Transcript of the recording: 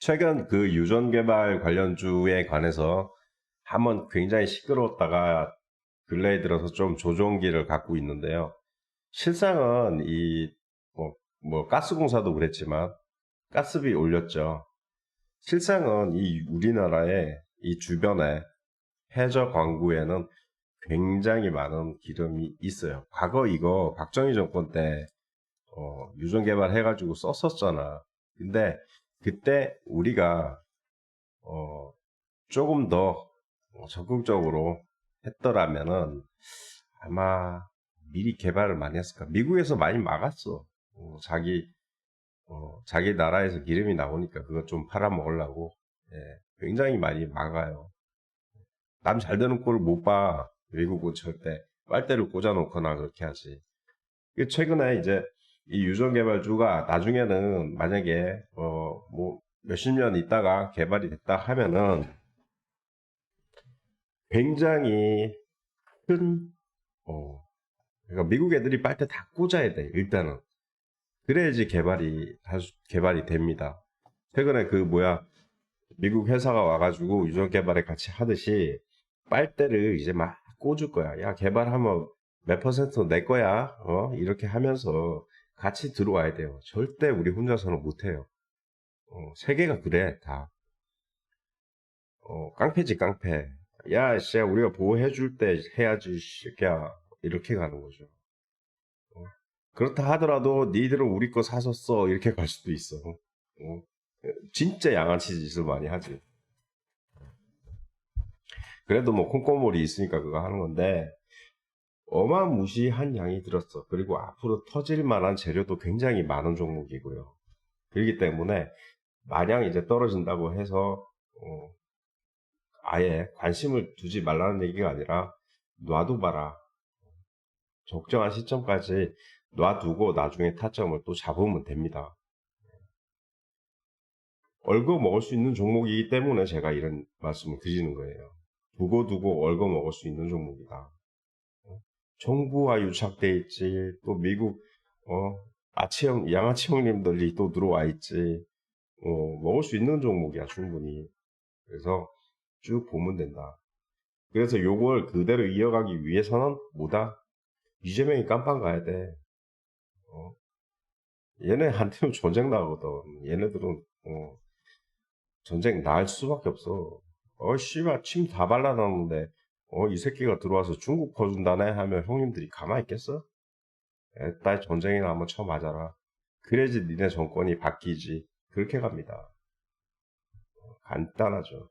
최근 그 유전 개발 관련주에 관해서 한번 굉장히 시끄러웠다가 근래에 들어서 좀 조종기를 갖고 있는데요. 실상은 이, 뭐, 뭐, 가스공사도 그랬지만, 가스비 올렸죠. 실상은 이 우리나라의 이 주변에 해저 광구에는 굉장히 많은 기름이 있어요. 과거 이거 박정희 정권 때 어, 유전 개발해가지고 썼었잖아. 근데 그때 우리가 어, 조금 더 적극적으로 했더라면은 아마 미리 개발을 많이 했을까. 미국에서 많이 막았어. 어, 자기 어, 자기 나라에서 기름이 나오니까 그거 좀 팔아먹으려고 예, 굉장히 많이 막아요. 남 잘 되는 꼴을 못 봐. 외국은 절대 빨대를 꽂아놓거나 그렇게 하지. 이게 최근에 이제 이 유전 개발주가 나중에는 만약에 어 뭐 몇십 년 있다가 개발이 됐다 하면은 굉장히 큰 어, 그러니까 미국 애들이 빨대 다 꽂아야 돼 일단은 그래야지 개발이 개발이 됩니다. 최근에 그 뭐야 미국 회사가 와가지고 유전 개발에 같이 하듯이 빨대를 이제 막 꽂을 거야. 야 개발하면 몇 퍼센트 내 거야. 어 이렇게 하면서 같이 들어와야 돼요. 절대 우리 혼자서는 못해요. 어, 세계가 그래 다. 어 깡패지 깡패. 야 씨야 우리가 보호해줄 때 해야지 새끼야 이렇게 가는 거죠. 어, 그렇다 하더라도 니들은 우리 거 사셨어 이렇게 갈 수도 있어. 어, 진짜 양아치 짓을 많이 하지. 그래도 뭐 콩고물이 있으니까 그거 하는 건데 어마무시한 양이 들었어. 그리고 앞으로 터질 만한 재료도 굉장히 많은 종목이고요. 그렇기 때문에 마냥 이제 떨어진다고 해서 어, 아예 관심을 두지 말라는 얘기가 아니라 놔둬봐라. 적정한 시점까지 놔두고 나중에 타점을 또 잡으면 됩니다. 얼거 먹을 수 있는 종목이기 때문에 제가 이런 말씀을 드리는 거예요. 두고 두고 얼거 먹을 수 있는 종목이다. 어? 정부와 유착돼 있지, 또 미국, 어, 아치형, 양아치 형님들이 또 들어와 있지, 어, 먹을 수 있는 종목이야, 충분히. 그래서 쭉 보면 된다. 그래서 요걸 그대로 이어가기 위해서는 뭐다? 이재명이 깜빵 가야 돼. 어? 얘네한테는 전쟁 나거든. 얘네들은, 어, 전쟁 날 수밖에 없어. 어, 씨발, 침 다 발라놨는데, 어, 이 새끼가 들어와서 중국 퍼준다네? 하면 형님들이 가만히 있겠어? 에따, 전쟁이나 한번 쳐맞아라. 그래야지 니네 정권이 바뀌지. 그렇게 갑니다. 어, 간단하죠.